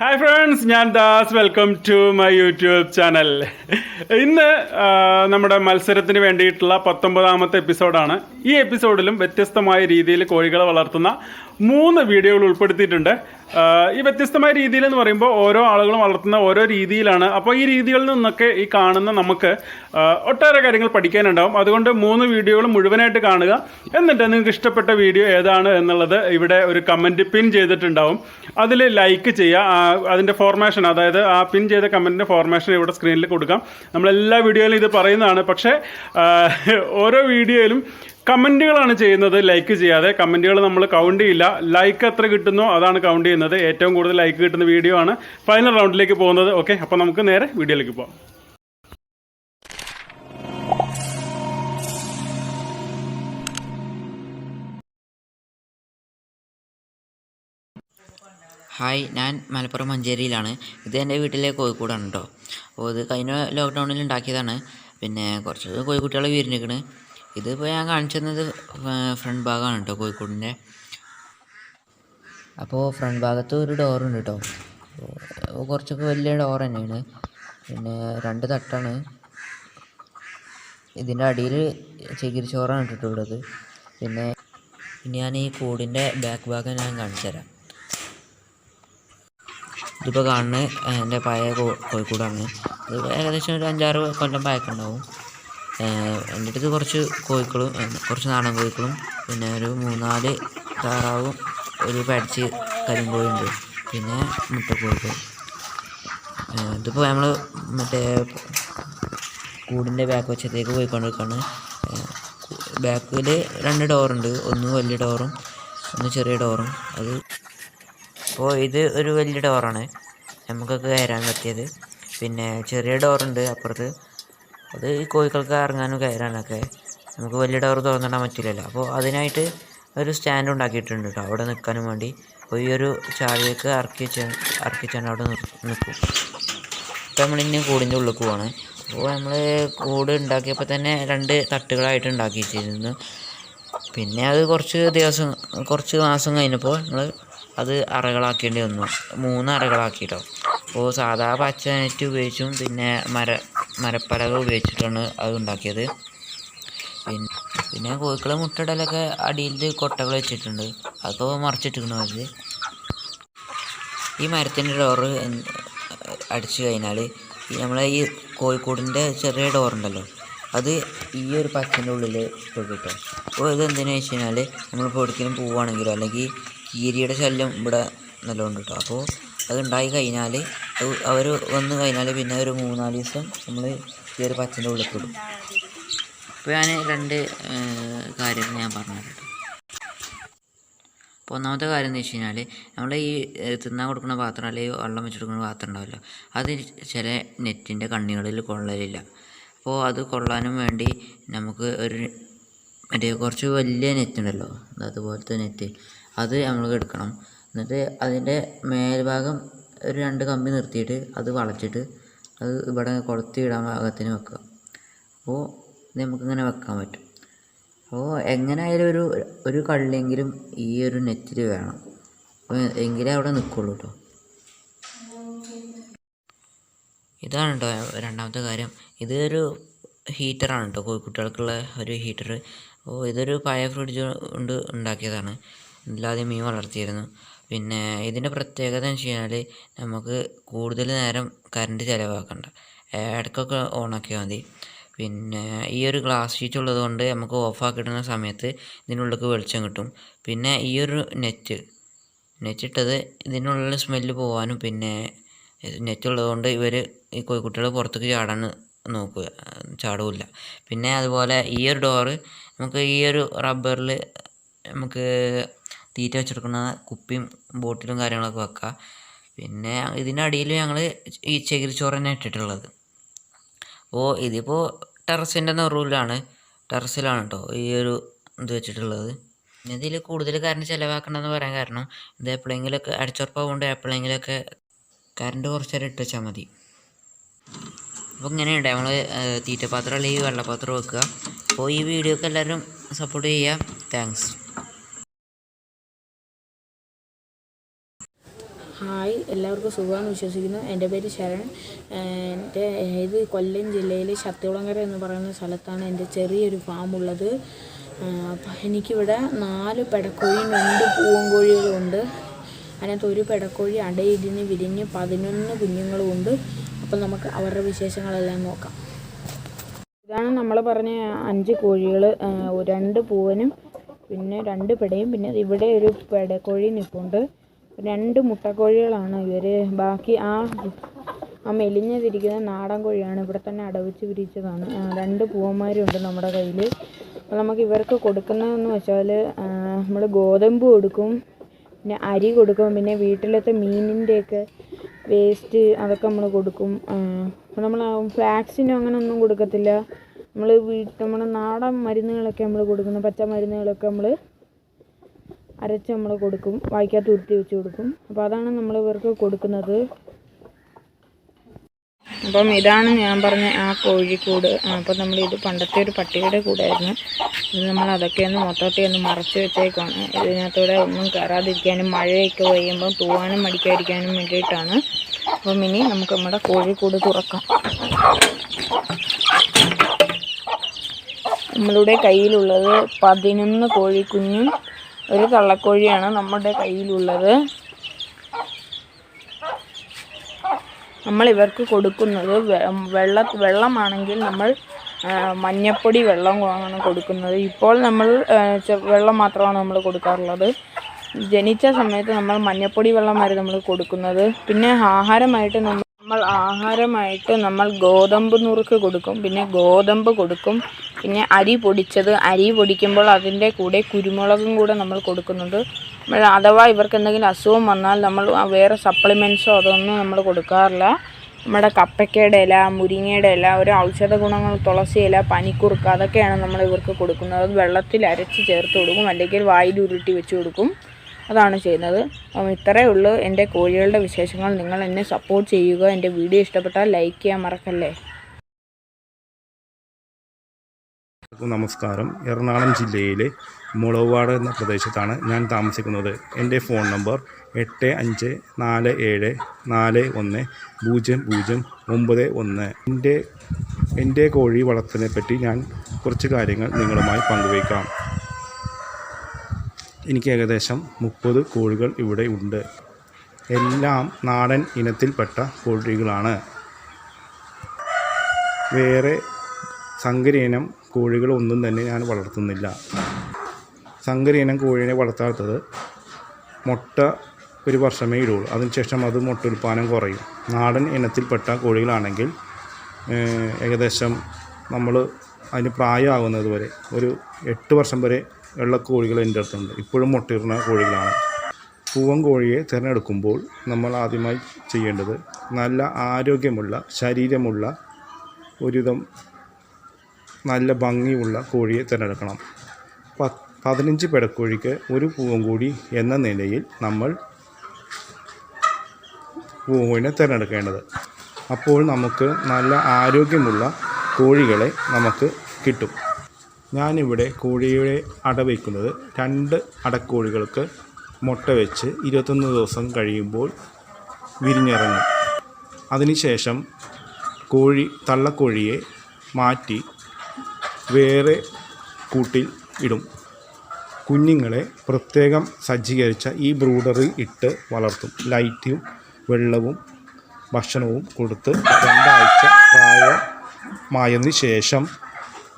Hi friends ഞാൻ Das. Welcome to my YouTube channel ഇന്ന് നമ്മുടെ മത്സരത്തിന് വേണ്ടിയിട്ടുള്ള പത്തൊമ്പതാമത്തെ എപ്പിസോഡാണ് ഈ എപ്പിസോഡിലും വ്യത്യസ്തമായ രീതിയിൽ കോഴികളെ വളർത്തുന്ന മൂന്ന് വീഡിയോകൾ ഉൾപ്പെടുത്തിയിട്ടുണ്ട്. ഈ വ്യത്യസ്തമായ രീതിയിൽ എന്ന് പറയുമ്പോൾ ഓരോ ആളുകളും വളർത്തുന്ന ഓരോ രീതിയിലാണ്. അപ്പോൾ ഈ രീതികളിൽ നിന്നൊക്കെ ഈ കാണുന്ന നമുക്ക് ഒട്ടേറെ കാര്യങ്ങൾ പഠിക്കാനുണ്ടാവും. അതുകൊണ്ട് മൂന്ന് വീഡിയോകൾ മുഴുവനായിട്ട് കാണുക. എന്നിട്ട് നിങ്ങൾക്ക് ഇഷ്ടപ്പെട്ട വീഡിയോ ഏതാണ് എന്നുള്ളത് ഇവിടെ ഒരു കമന്റ് പിൻ ചെയ്തിട്ടുണ്ടാവും. അതിൽ ലൈക്ക് ചെയ്യുക. അതിന്റെ ഫോർമേഷൻ അതായത് ആ പിൻ ചെയ്ത കമന്റിന്റെ ഫോർമേഷൻ ഇവിടെ സ്ക്രീനിൽ കൊടുക്കാം. നമ്മളെല്ലാ വീഡിയോയിലും ഇത് പറയുന്നതാണ്. പക്ഷേ ഓരോ വീഡിയോയിലും കമന്റുകളാണ് ചെയ്യുന്നത് ലൈക്ക് ചെയ്യാതെ. കമന്റുകൾ നമ്മൾ കൗണ്ട് ചെയ്യില്ല. ലൈക്ക് എത്ര കിട്ടുന്നോ അതാണ് കൗണ്ട് ചെയ്യുന്നത്. ഏറ്റവും കൂടുതൽ ലൈക്ക് കിട്ടുന്ന വീഡിയോ ആണ് ഫൈനൽ റൗണ്ടിലേക്ക് പോകുന്നത്. ഓക്കെ അപ്പോൾ നമുക്ക് നേരെ വീഡിയോയിലേക്ക് പോകാം ഹായ് ഞാൻ മലപ്പുറം മഞ്ചേരിയിലാണ്. ഇത് എന്റെ വീട്ടിലെ കോഴിക്കോടാണ് കേട്ടോ അപ്പോൾ ഇത് കഴിഞ്ഞ ലോക്ക്ഡൗണിൽ ഉണ്ടാക്കിയതാണ്. പിന്നെ കുറച്ച് കോഴിക്കുട്ടികളെ വിരിഞ്ഞിക്കണ് ഇതിപ്പോൾ ഞാൻ കാണിച്ചു തന്നത് ഫ്രണ്ട് ഭാഗമാണ് കേട്ടോ കോഴിക്കോടിന്റെ അപ്പോൾ ഫ്രണ്ട് ഭാഗത്ത് ഒരു ഡോറുണ്ട് കേട്ടോ കുറച്ചൊക്കെ വലിയ ഡോർ തന്നെയാണ്. പിന്നെ രണ്ട് തട്ടാണ്. ഇതിന്റെ അടിയിൽ ചകിരിച്ചോറാണ് ഇട്ടിട്ടുള്ളത് പിന്നെ ഇനി ഞാൻ ഈ കൂടിന്റെ ബാക്ക് ഭാഗം ഞാൻ കാണിച്ചു തരാം. ഇതിപ്പോൾ കാണുന്നത് എന്റെ പഴയ കോഴിക്കോടാണ്. ഇത് ഏകദേശം ഒരു അഞ്ചാറ് കൊല്ലം പഴക്കമുണ്ടാവും. എന്റെ അടുത്ത് കുറച്ച് കോഴിക്കളും കുറച്ച് നാടൻ കോഴിക്കളും പിന്നെ ഒരു മൂന്നാൽ താറാവും ഒരു പഠിച്ച് കരിങ്കോഴിയുണ്ട് പിന്നെ മുട്ടക്കോഴിക്കളും ഏ, ഇതിപ്പോൾ നമ്മൾ മറ്റേ കൂടിന്റെ ബാക്ക് വശത്തേക്ക് പോയിക്കൊണ്ടിരിക്കുകയാണ് ബാക്കിൽ രണ്ട് ഡോറുണ്ട് ഒന്ന് വലിയ ഡോറും ഒന്ന് ചെറിയ ഡോറും അത് അപ്പോൾ ഇത് ഒരു വലിയ ഡോറാണ് നമുക്കൊക്കെ കയറാൻ പറ്റിയത്. പിന്നെ ചെറിയ ഡോറുണ്ട് അപ്പുറത്ത്. അത് ഈ കോഴികൾക്ക് ഇറങ്ങാനും കയറാനൊക്കെ നമുക്ക് വലിയ ഡോർ തുറന്നിടാൻ പറ്റില്ലല്ലോ. അപ്പോൾ അതിനായിട്ട് ഒരു സ്റ്റാൻഡ് ഉണ്ടാക്കിയിട്ടുണ്ട് കേട്ടോ. അവിടെ നിൽക്കാനും വേണ്ടി. അപ്പോൾ ഈ ഒരു ചാവിയൊക്കെ ഇറക്കി വെച്ച് ഇറക്കി വെച്ചാണ് അവിടെ നിൽക്കും. ഇപ്പോൾ നമ്മളിനി കൂടിന്റെ ഉള്ളിൽ പോവാണ്. അപ്പോൾ നമ്മൾ കൂട് ഉണ്ടാക്കിയപ്പോൾ തന്നെ രണ്ട് തട്ടുകളായിട്ട് ഉണ്ടാക്കി വെച്ചിരുന്നു പിന്നെ അത് കുറച്ച് ദിവസം കുറച്ച് മാസം കഴിഞ്ഞപ്പോൾ നമ്മൾ അത് അറകളാക്കേണ്ടി വന്നു. മൂന്ന് അറകളാക്കിയിട്ടോ അപ്പോൾ സാധാ പച്ച നെറ്റ് ഉപയോഗിച്ചും പിന്നെ മര മരപ്പലക ഉപയോഗിച്ചിട്ടാണ് അത് ഉണ്ടാക്കിയത്. പിന്നെ പിന്നെ കോഴിക്കളെ മുട്ടയിടലൊക്കെ അടിയിൽ കൊട്ടകൾ വെച്ചിട്ടുണ്ട്. അതൊക്കെ മറിച്ചിട്ടിരിക്കുന്നു അത് ഈ മരത്തിന്റെ ഡോറ് അടിച്ചു കഴിഞ്ഞാൽ നമ്മളെ ഈ കോഴിക്കോടിന്റെ ചെറിയ ഡോറുണ്ടല്ലോ അത് ഈ ഒരു പച്ചന്റെ ഉള്ളിൽ പോയി കിട്ടും അപ്പോൾ ഇത് എന്തിനാ വെച്ച് കഴിഞ്ഞാൽ നമ്മളിപ്പോൾ എവിടേക്കെങ്കിലും പോവുകയാണെങ്കിലോ അല്ലെങ്കിൽ കീരിയുടെ ശല്യം ഇവിടെ നല്ലോണം കേട്ടോ അപ്പോൾ അത് ഉണ്ടായി കഴിഞ്ഞാൽ അവർ വന്ന് കഴിഞ്ഞാൽ പിന്നെ ഒരു മൂന്നാൽ ദിവസം നമ്മൾ ഈ ഒരു പച്ചന്റെ ഉള്ളിൽ അപ്പോൾ ഞാൻ രണ്ട് കാര്യങ്ങൾ ഞാൻ പറഞ്ഞു അപ്പോൾ ഒന്നാമത്തെ കാര്യം എന്ന് വെച്ച് കഴിഞ്ഞാൽ നമ്മൾ ഈ തിന്നാൻ കൊടുക്കുന്ന പാത്രം അല്ലെങ്കിൽ വെള്ളം വെച്ച് കൊടുക്കുന്ന പാത്രം ഉണ്ടാവില്ല അത് ചില നെറ്റിന്റെ കണ്ണികളിൽ കൊള്ളലില്ല. അപ്പോൾ അത് കൊള്ളാനും വേണ്ടി നമുക്ക് ഒരു മറ്റേ കുറച്ച് വലിയ നെറ്റ് ഉണ്ടല്ലോ അതുപോലത്തെ നെറ്റ് അത് നമ്മൾ എടുക്കണം. എന്നിട്ട് അതിന്റെ മേൽഭാഗം ഒരു രണ്ട് കമ്പി നിർത്തിയിട്ട് അത് വളച്ചിട്ട് അത് ഇവിടെ കൊളുത്തിയിടാൻ ഭാഗത്തിന് വെക്കുക. അപ്പോൾ നമുക്കിങ്ങനെ വെക്കാൻ പറ്റും. അപ്പോൾ എങ്ങനെയായാലും ഒരു ഒരു കള്ളിയെങ്കിലും ഈ ഒരു നെറ്റിൽ വേണം. അപ്പോൾ എങ്കിലേ അവിടെ നിൽക്കുള്ളൂ കേട്ടോ ഇതാണ് കേട്ടോ രണ്ടാമത്തെ കാര്യം. ഇതൊരു ഹീറ്ററാണ് കേട്ടോ കോഴിക്കുട്ടികൾക്കുള്ള ഒരു ഹീറ്റർ അപ്പോൾ ഇതൊരു പഴയ ഫ്രിഡ്ജ് കൊണ്ട് ഉണ്ടാക്കിയതാണ്. ഇതിലാദ്യം മീൻ വളർത്തിയിരുന്നു. പിന്നെ ഇതിന്റെ പ്രത്യേകത എന്ന് വെച്ച് നമുക്ക് കൂടുതൽ നേരം കറണ്ട് ചിലവാക്കണ്ട. ഇടയ്ക്കൊക്കെ ഓണാക്കിയാൽ മതി. പിന്നെ ഈ ഒരു ഗ്ലാസ് ഷീറ്റ് ഉള്ളത് കൊണ്ട് നമുക്ക് ഓഫാക്കിടുന്ന സമയത്ത് ഇതിനുള്ളിലേക്ക് വെളിച്ചം കിട്ടും. പിന്നെ ഈ ഒരു നെറ്റ് നെറ്റിട്ടത് ഇതിനുള്ളിൽ സ്മെല്ല് പോകാനും പിന്നെ നെറ്റ് ഉള്ളതുകൊണ്ട് ഇവർ ഈ കോഴിക്കുട്ടികൾ പുറത്തേക്ക് ചാടാൻ നോക്കുക ചാടില്ല. പിന്നെ അതുപോലെ ഈ ഒരു ഡോറ് നമുക്ക് ഈ ഒരു റബ്ബറിൽ നമുക്ക് തീറ്റ വെച്ചെടുക്കുന്ന കുപ്പിയും ബോട്ടിലും കാര്യങ്ങളൊക്കെ വെക്കുക. പിന്നെ ഇതിന്റെ അടിയിൽ ഞങ്ങൾ ഈ ചകിരിച്ചോറ് തന്നെ ഇട്ടിട്ടുള്ളത്. അപ്പോൾ ഇതിപ്പോൾ ടെറസിന്റെ നെറൂലാണ് ടെറസിലാണ് കേട്ടോ ഈ ഒരു ഇത് വെച്ചിട്ടുള്ളത്. ഇതിൽ കൂടുതൽ കറണ്ട് ചിലവാക്കണമെന്ന് പറയാൻ കാരണം ഇത് എപ്പോഴെങ്കിലൊക്കെ അടിച്ചുറപ്പാവുകൊണ്ട് എപ്പോഴെങ്കിലൊക്കെ കറണ്ട് കുറച്ച് നേരം ഇട്ട് വെച്ചാൽ മതി. അപ്പോൾ ഇങ്ങനെയുണ്ട്. നമ്മൾ തീറ്റപാത്രം അല്ലെങ്കിൽ വെള്ളപാത്രം വെക്കുക. അപ്പോൾ ഈ വീഡിയോക്ക് എല്ലാവരും സപ്പോർട്ട് ചെയ്യുക. താങ്ക്സ്. ഹായ് എല്ലാവർക്കും സുഖമാണെന്ന് വിശ്വസിക്കുന്നു. എന്റെ പേര് ശരൺ. എന്റെ ഇത് കൊല്ലം ജില്ലയിലെ ശക്തികുളങ്ങര എന്ന് പറയുന്ന സ്ഥലത്താണ് എന്റെ ചെറിയൊരു ഫാം ഉള്ളത്. അപ്പം എനിക്കിവിടെ നാല് പെടക്കോഴിയും രണ്ട് പൂവൻകോഴികളും ഉണ്ട്. അതിനകത്ത് ഒരു പെടക്കോഴി അടയിരിഞ്ഞ് വിരിഞ്ഞ് പതിനൊന്ന് കുഞ്ഞുങ്ങളും ഉണ്ട്. അപ്പം നമുക്ക് അവരുടെ വിശേഷങ്ങളെല്ലാം നോക്കാം. ഇതാണ് നമ്മൾ പറഞ്ഞ അഞ്ച് കോഴികൾ രണ്ട് പൂവനും പിന്നെ രണ്ട് പെടയും. പിന്നെ ഇവിടെ ഒരു പെടക്കോഴി നിൽപ്പുണ്ട് രണ്ട് മുട്ടക്കോഴികളാണ് ഇവർ ബാക്കി ആ ആ മെലിഞ്ഞതിരിക്കുന്ന നാടൻ കോഴിയാണ് ഇവിടെ തന്നെ അടവിച്ച് പിരിച്ചതാണ് രണ്ട് രണ്ട് പൂവന്മാരുണ്ട് നമ്മുടെ കയ്യിൽ അപ്പോൾ നമുക്ക് ഇവർക്ക് കൊടുക്കുന്നതെന്ന് വെച്ചാൽ നമ്മൾ ഗോതമ്പ് കൊടുക്കും പിന്നെ അരി കൊടുക്കും പിന്നെ വീട്ടിലത്തെ മീനിന്റെയൊക്കെ വേസ്റ്റ് അതൊക്കെ നമ്മൾ കൊടുക്കും. അപ്പോൾ നമ്മൾ വാക്സിനോ അങ്ങനെ ഒന്നും കൊടുക്കത്തില്ല. നമ്മൾ വീട്ട് നമ്മുടെ നാടൻ മരുന്നുകളൊക്കെ നമ്മൾ കൊടുക്കുന്ന പച്ച മരുന്നുകളൊക്കെ നമ്മൾ അരച്ച് നമ്മൾ കൊടുക്കും. വായിക്കകത്ത് ഉരുത്തി വെച്ച് കൊടുക്കും. അപ്പോൾ അതാണ് നമ്മൾ ഇവർക്ക് കൊടുക്കുന്നത്. അപ്പം ഇതാണ് ഞാൻ പറഞ്ഞ ആ കോഴിക്കൂട്. അപ്പം നമ്മൾ ഇത് പണ്ടത്തെ ഒരു പട്ടിയുടെ കൂടായിരുന്നു. ഇത് നമ്മൾ അതൊക്കെ ഒന്ന് മൊത്തത്തിൽ ഒന്ന് മറച്ച് വെച്ചേക്കാണ് ഇതിനകത്തൂടെ ഒന്നും കയറാതിരിക്കാനും മഴയൊക്കെ പെയ്യുമ്പോൾ തൂവാനും മടിക്കാതിരിക്കാനും വേണ്ടിയിട്ടാണ്. അപ്പം ഇനി നമുക്ക് നമ്മുടെ കോഴിക്കൂട് തുറക്കാം. നമ്മളുടെ കയ്യിലുള്ളത് പതിനൊന്ന് കോഴിക്കുഞ്ഞും ഒരു കള്ളക്കോഴിയാണ് നമ്മുടെ കയ്യിലുള്ളത്. നമ്മൾ ഇവർക്ക് കൊടുക്കുന്നത് വെള്ള വെള്ളമാണെങ്കിൽ നമ്മൾ മഞ്ഞപ്പൊടി വെള്ളം വെള്ളമാണ് കൊടുക്കുന്നത്. ഇപ്പോൾ നമ്മൾ വെള്ളം മാത്രമാണ് നമ്മൾ കൊടുക്കാറുള്ളത്. ജനിച്ച സമയത്ത് നമ്മൾ മഞ്ഞപ്പൊടി വെള്ളമായിരുന്നു നമ്മൾ കൊടുക്കുന്നത്. പിന്നെ ആഹാരമായിട്ട് നമ്മൾ ആഹാരമായിട്ട് നമ്മൾ ഗോതമ്പ് നുറുക്ക് കൊടുക്കും. പിന്നെ ഗോതമ്പ് കൊടുക്കും. പിന്നെ അരി പൊടിച്ചത്. അരി പൊടിക്കുമ്പോൾ അതിന്റെ കൂടെ കുരുമുളകും കൂടെ നമ്മൾ കൊടുക്കുന്നുണ്ട്. അഥവാ ഇവർക്ക് എന്തെങ്കിലും അസുഖം വന്നാൽ നമ്മൾ വേറെ സപ്ലിമെന്റ്സോ അതൊന്നും നമ്മൾ കൊടുക്കാറില്ല. നമ്മുടെ കപ്പയ്ക്കയുടെ ഇല മുരിങ്ങയുടെ ഇല ഒരു ഔഷധ ഗുണങ്ങൾ തുളസി ഇല പനിക്കുറുക്ക് അതൊക്കെയാണ് നമ്മൾ ഇവർക്ക് കൊടുക്കുന്നത്. അത് വെള്ളത്തിൽ അരച്ച് ചേർത്ത് കൊടുക്കും. അല്ലെങ്കിൽ വായിൽ ഉരുട്ടി വെച്ച് കൊടുക്കും. അതാണ് ചെയ്യുന്നത്. അപ്പം ഇത്രയേ ഉള്ളൂ എന്റെ കോഴികളുടെ വിശേഷങ്ങൾ. നിങ്ങൾ എന്നെ സപ്പോർട്ട് ചെയ്യുക. എന്റെ വീഡിയോ ഇഷ്ടപ്പെട്ടാൽ ലൈക്ക് ചെയ്യാൻ മറക്കല്ലേ? നമസ്കാരം. എറണാകുളം ജില്ലയിലെ മുളവാട് എന്ന പ്രദേശത്താണ് ഞാൻ താമസിക്കുന്നത്. എന്റെ ഫോൺ നമ്പർ എട്ട് അഞ്ച് നാല് ഏഴ് നാല് ഒന്ന് പൂജ്യം പൂജ്യം ഒമ്പത് ഒന്ന്. എന്റെ എന്റെ കോഴി വളർത്തലിനെ പറ്റി ഞാൻ കുറച്ച് കാര്യങ്ങൾ നിങ്ങളുമായി പങ്കുവയ്ക്കാം. എനിക്ക് ഏകദേശം മുപ്പത് കോഴികൾ ഇവിടെ ഉണ്ട്. എല്ലാം നാടൻ ഇനത്തിൽപ്പെട്ട കോഴികളാണ്. വേറെ സങ്കര കോഴികളൊന്നും തന്നെ ഞാൻ വളർത്തുന്നില്ല. സങ്കര ഇനം കോഴിയെ വളർത്താത്തത് മുട്ട ഒരു വർഷമേ ഇടുള്ളൂ. അതിനുശേഷം അത് മുട്ട ഉൽപ്പാദനം കുറയും. നാടൻ ഇനത്തിൽപ്പെട്ട കോഴികളാണെങ്കിൽ ഏകദേശം നമ്മൾ അതിന് പ്രായമാകുന്നത് വരെ ഒരു എട്ട് വർഷം വരെ ഉള്ള കോഴികൾ എന്റെ അടുത്തുണ്ട്. ഇപ്പോഴും മുട്ടയിടുന്ന കോഴികളാണ്. പൂവൻ കോഴിയെ തിരഞ്ഞെടുക്കുമ്പോൾ നമ്മൾ ആദ്യമായി ചെയ്യേണ്ടത് നല്ല ആരോഗ്യമുള്ള ശരീരമുള്ള ഒരുവിധം നല്ല ഭംഗിയുള്ള കോഴിയെ തിരഞ്ഞെടുക്കണം. പ പതിനഞ്ച് പെടക്കോഴിക്ക് ഒരു പൂവൻകോഴി എന്ന നിലയിൽ നമ്മൾ പൂവിനെ തിരഞ്ഞെടുക്കേണ്ടത്. അപ്പോൾ നമുക്ക് നല്ല ആരോഗ്യമുള്ള കോഴികളെ നമുക്ക് കിട്ടും. ഞാനിവിടെ കോഴിയുടെ അട വയ്ക്കുന്നത് രണ്ട് അടക്കോഴികൾക്ക് മുട്ട വെച്ച് ഇരുപത്തൊന്ന് ദിവസം കഴിയുമ്പോൾ വിരിഞ്ഞിറങ്ങും. അതിനുശേഷം കോഴി തള്ളക്കോഴിയെ മാറ്റി വേറെ കൂട്ടിൽ ഇടും. കുഞ്ഞുങ്ങളെ പ്രത്യേകം സജ്ജീകരിച്ച ഈ ബ്രൂഡറിൽ ഇട്ട് വളർത്തും. ലൈറ്റും വെള്ളവും ഭക്ഷണവും കൊടുത്ത് രണ്ടാഴ്ച പ്രായമായതിനു ശേഷം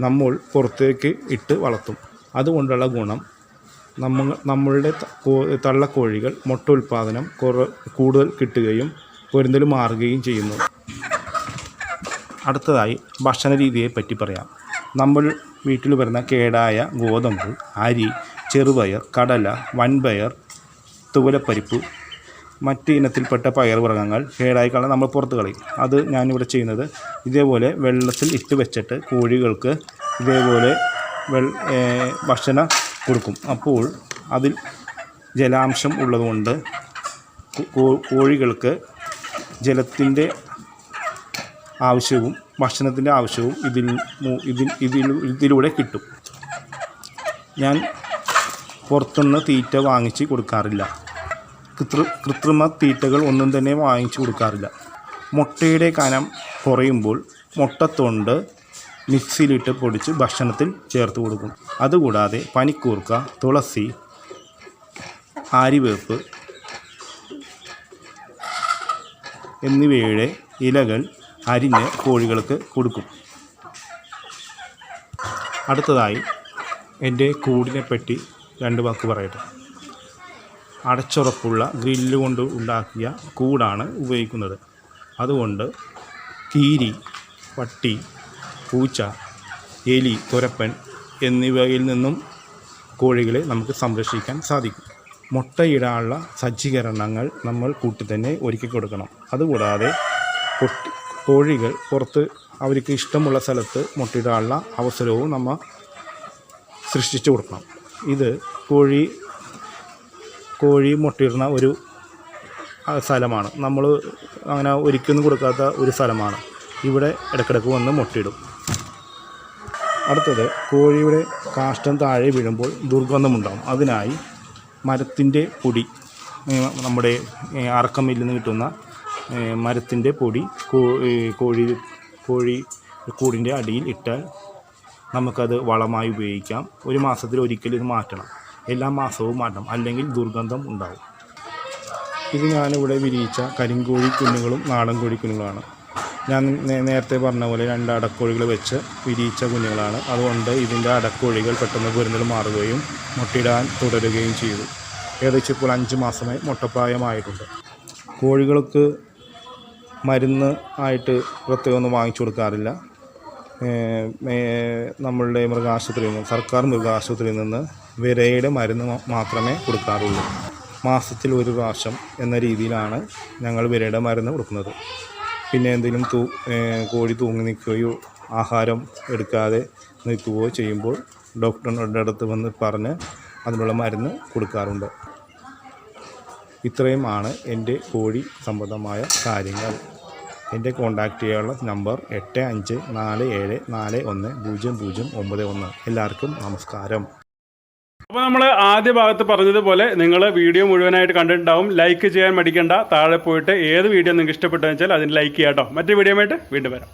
നമ്മൾ പുറത്തേക്ക് ഇട്ട് വളർത്തും. അതുകൊണ്ടുള്ള ഗുണം നമ്മൾ നമ്മളുടെ തള്ളക്കോഴികൾ മുട്ട ഉൽപ്പാദനം കുറ കൂടുതൽ കിട്ടുകയും പൊരുന്തൽ മാറുകയും ചെയ്യുന്നു. അടുത്തതായി ഭക്ഷണ രീതിയെ പറ്റി പറയാം. നമ്മൾ വീട്ടിൽ വരുന്ന കേടായ ഗോതമ്പ് അരി ചെറുപയർ കടല വൻപയർ തുവലപ്പരിപ്പ് മറ്റ് ഇനത്തിൽപ്പെട്ട പയർവർഗങ്ങൾ കേടായി കളയാൻ നമ്മൾ പുറത്ത് കളയും. അത് ഞാനിവിടെ ചെയ്യുന്നത് ഇതേപോലെ വെള്ളത്തിൽ ഇട്ട് വെച്ചിട്ട് കോഴികൾക്ക് ഇതേപോലെ വെൾ ഭക്ഷണം കൊടുക്കും. അപ്പോൾ അതിൽ ജലാംശം ഉള്ളതുകൊണ്ട് കോഴികൾക്ക് ജലത്തിന്റെ ആവശ്യവും ഭക്ഷണത്തിന്റെ ആവശ്യവും ഇതിൽ ഇതിൽ ഇതിൽ ഇതിലൂടെ കിട്ടും. ഞാൻ പുറത്തുനിന്ന് തീറ്റ വാങ്ങിച്ച് കൊടുക്കാറില്ല. കൃത്രി കൃത്രിമ തീറ്റകൾ ഒന്നും തന്നെ വാങ്ങിച്ചു കൊടുക്കാറില്ല. മുട്ടയുടെ കനം കുറയുമ്പോൾ മുട്ടത്തൊണ്ട് മിക്സിയിലിട്ട് പൊടിച്ച് ഭക്ഷണത്തിൽ ചേർത്ത് കൊടുക്കും. അതുകൂടാതെ പനിക്കൂർക്ക തുളസി ആരിവേപ്പ് എന്നിവയുടെ ഇലകൾ അരിഞ്ഞ് കോഴികൾക്ക് കൊടുക്കും. അടുത്തതായി എന്റെ കൂടിനെ പറ്റി രണ്ട് വാക്ക് പറയട്ടെ. അടച്ചുറപ്പുള്ള ഗ്രില്ല് കൊണ്ട് ഉണ്ടാക്കിയ കൂടാണ് ഉപയോഗിക്കുന്നത്. അതുകൊണ്ട് കീരി പട്ടി പൂച്ച എലി തുരപ്പൻ എന്നിവയിൽ നിന്നും കോഴികളെ നമുക്ക് സംരക്ഷിക്കാൻ സാധിക്കും. മുട്ടയിടാനുള്ള സജ്ജീകരണങ്ങൾ നമ്മൾ കൂട്ടി തന്നെ ഒരുക്കി കൊടുക്കണം. അതുകൂടാതെ കോഴികൾ പുറത്ത് അവർക്ക് ഇഷ്ടമുള്ള സ്ഥലത്ത് മുട്ടിടാനുള്ള അവസരവും നമ്മൾ സൃഷ്ടിച്ചു കൊടുക്കണം. ഇത് കോഴി കോഴി മുട്ടയിടുന്ന ഒരു സ്ഥലമാണ്. നമ്മൾ അങ്ങനെ ഒരിക്കലും കൊടുക്കാത്ത ഒരു സ്ഥലമാണ്. ഇവിടെ ഇടയ്ക്കിടയ്ക്ക് വന്ന് മുട്ടിടും. അടുത്തത് കോഴിയുടെ കാഷ്ടം താഴെ വീഴുമ്പോൾ ദുർഗന്ധമുണ്ടാകും അതിനായി മരത്തിന്റെ പൊടി നമ്മുടെ ഏ, അറക്കമില്ലിൽ നിന്ന് കിട്ടുന്ന മരത്തിന്റെ പൊടി കോഴി കോഴി കൂടിന്റെ അടിയിൽ ഇട്ടാൽ നമുക്കത് വളമായി ഉപയോഗിക്കാം. ഒരു മാസത്തിൽ ഒരിക്കൽ ഇത് മാറ്റണം. എല്ലാ മാസവും മാറ്റണം. അല്ലെങ്കിൽ ദുർഗന്ധം ഉണ്ടാവും. ഇത് ഞാനിവിടെ വിരിയിച്ച കരിങ്കോഴി കുഞ്ഞുങ്ങളും നാടൻ കോഴി കുഞ്ഞുങ്ങളാണ് ഞാൻ നേരത്തെ പറഞ്ഞ പോലെ രണ്ട് അടക്കോഴികൾ വെച്ച് വിരിയിച്ച കുഞ്ഞുങ്ങളാണ്. അതുകൊണ്ട് ഇതിന്റെ അടക്കോഴികൾ പെട്ടെന്ന് പൊരുന്നൽ മാറുകയും മുട്ടിടാൻ തുടരുകയും ചെയ്തു. ഏകദേശം ഇപ്പോൾ അഞ്ച് മാസമായി മുട്ടപ്രായമായിട്ടുണ്ട് കോഴികൾക്ക് മരുന്ന് ആയിട്ട് പ്രത്യേകമൊന്നും വാങ്ങിച്ചു കൊടുക്കാറില്ല. നമ്മളുടെ മൃഗാശുപത്രിയിൽ നിന്ന് സർക്കാർ മൃഗാശുപത്രിയിൽ നിന്ന് വിരയുടെ മരുന്ന് മാത്രമേ കൊടുക്കാറുള്ളൂ. മാസത്തിൽ ഒരു പ്രാവശ്യം എന്ന രീതിയിലാണ് ഞങ്ങൾ വിരയുടെ മരുന്ന് കൊടുക്കുന്നത്. പിന്നെ എന്തെങ്കിലും തൂ കോഴി തൂങ്ങി നിൽക്കുകയോ ആഹാരം എടുക്കാതെ നിൽക്കുകയോ ചെയ്യുമ്പോൾ ഡോക്ടറിന്റെ അടുത്ത് വന്ന് പറഞ്ഞ് അതിനുള്ള മരുന്ന് കൊടുക്കാറുണ്ട്. ഇത്രയുമാണ് എന്റെ കോഴി സംബന്ധമായ കാര്യങ്ങൾ. എന്റെ കോൺടാക്റ്റ് ചെയ്യാനുള്ള നമ്പർ എട്ട് അഞ്ച് നാല് ഏഴ് നാല് ഒന്ന് പൂജ്യം പൂജ്യം ഒമ്പത് ഒന്ന്. എല്ലാവർക്കും നമസ്കാരം. അപ്പോൾ നമ്മൾ ആദ്യ ഭാഗത്ത് പറഞ്ഞതുപോലെ നിങ്ങൾ വീഡിയോ മുഴുവനായിട്ട് കണ്ടിട്ടുണ്ടാവും. ലൈക്ക് ചെയ്യാൻ മടിക്കണ്ട. താഴെ പോയിട്ട് ഏത് വീഡിയോ നിങ്ങൾക്ക് ഇഷ്ടപ്പെട്ടെന്ന് വെച്ചാൽ അതിന് ലൈക്ക് ചെയ്യാം കേട്ടോ മറ്റേ വീഡിയോ വീണ്ടും വരാം.